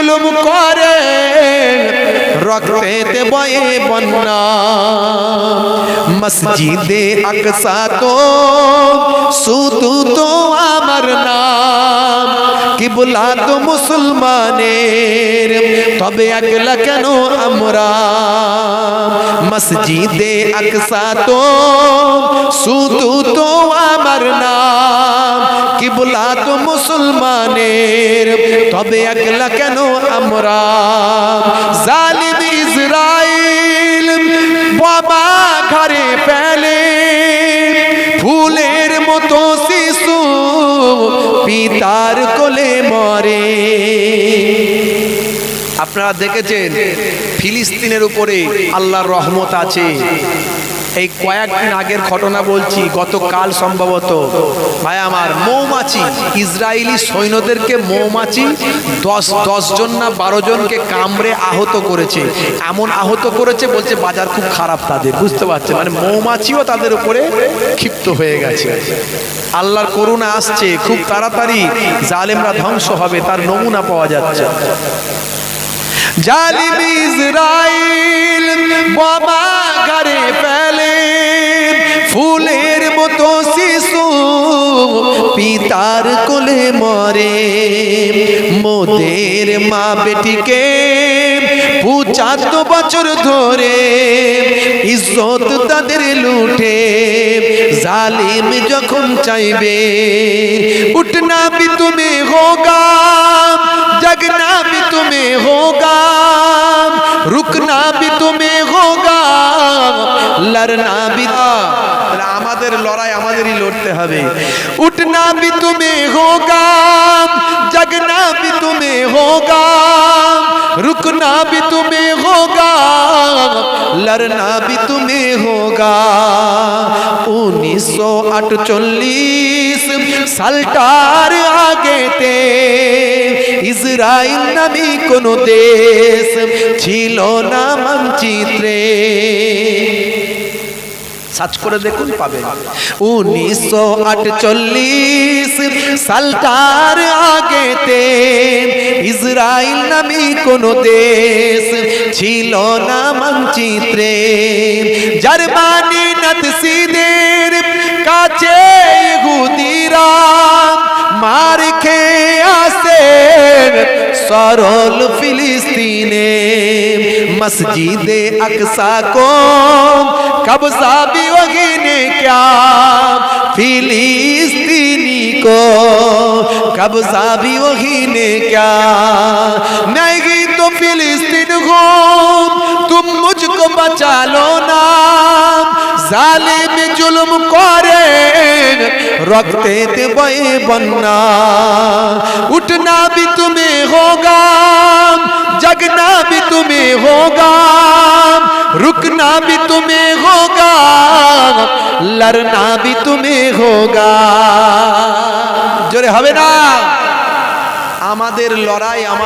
জুলুম করে। রক্তেতে বয়ে বন্যা। মসজিদে আকসা তো শুধু তো আমার নাম। কিবলা তো মুসলমানের। তবে একলা কেন আমরা? মসজিদে আকসা তো, শুধু তো আমার নাম। কিবলা তো মুসলমানের। তবে একলা কেন আমরা? জালিম ইসরাইল বাবা ঘরে ফেলে। ফুলের মতো শিশু পিতার আপনারা দেখেছেন, ফিলিস্তিনের উপরে আল্লাহর রহমত আছে। এই কয়েকদিন আগের ঘটনা বলছি, গতকাল সম্ভবত। ভাই, আমার মৌমাছি, ইসরায়েলি সৈন্যদেরকে মৌমাছি দশ দশ জন না বারো জনকে কামড়ে আহত করেছে। এমন আহত করেছে বলছে, বাজার খুব খারাপ তাদের, বুঝতে পারছে মানে মৌমাছিও তাদের উপরে ক্ষিপ্ত হয়ে গেছে। আল্লাহর করুণা আসছে, খুব তাড়াতাড়ি জালেমরা ধ্বংস হবে, তার নমুনা পাওয়া যাচ্ছে। জালিম ইসরাইল বাবা ঘরে ফেলে ফুলের মতো শিশু পিতার কোলে মরে মোদের মা বেটিকে পঁচাত্ত বছর ধরে ইজ্জত তাদের লুটে জালিম যখন চাইবে উঠনা বি তুমি হোগা तुम्हें होगा रुकना भी तुम्हें होगा लड़ना भी তাহলে আমাদের লড়াই আমাদেরই লড়তে হবে উঠনা भी तुम्हें होगा जगना भी तुम्हें होगा रुकना भी तुम्हें होगा लड़ना भी तुम्हें होगा উনিশশো আটচল্লিশ সালটার আগেতে ইসরায়েল নামী কোন দেশ ছিল না মানচিত্রে। সার্চ করে দেখুন, পাবেন। উনিশশো আটচল্লিশ সালটার আগেতে ইসরায়েল নামী কোন দেশ ছিল না মানচিত্রে। জার্মানি নাতসিদের কাছে ইহুদিরা মার খেয়ে সরল ফিলিস্তিনে মসজিদে আকসা को कब्जा भी वही ने क्या फिलिस्तीनी को कब्जा भी वही ने क्या मैं गई तो फिलिस्तीन हो तुम मुझको बचा लो ना जालिम जुल्म करे रखते थे बे बनना उठना भी तुम्हें होगा जगना भी तुम्हें होगा रुकना भी तुम्हें होगा लड़ना भी तुम्हें होगा জোরে হবে না আমাদের লড়াই আমার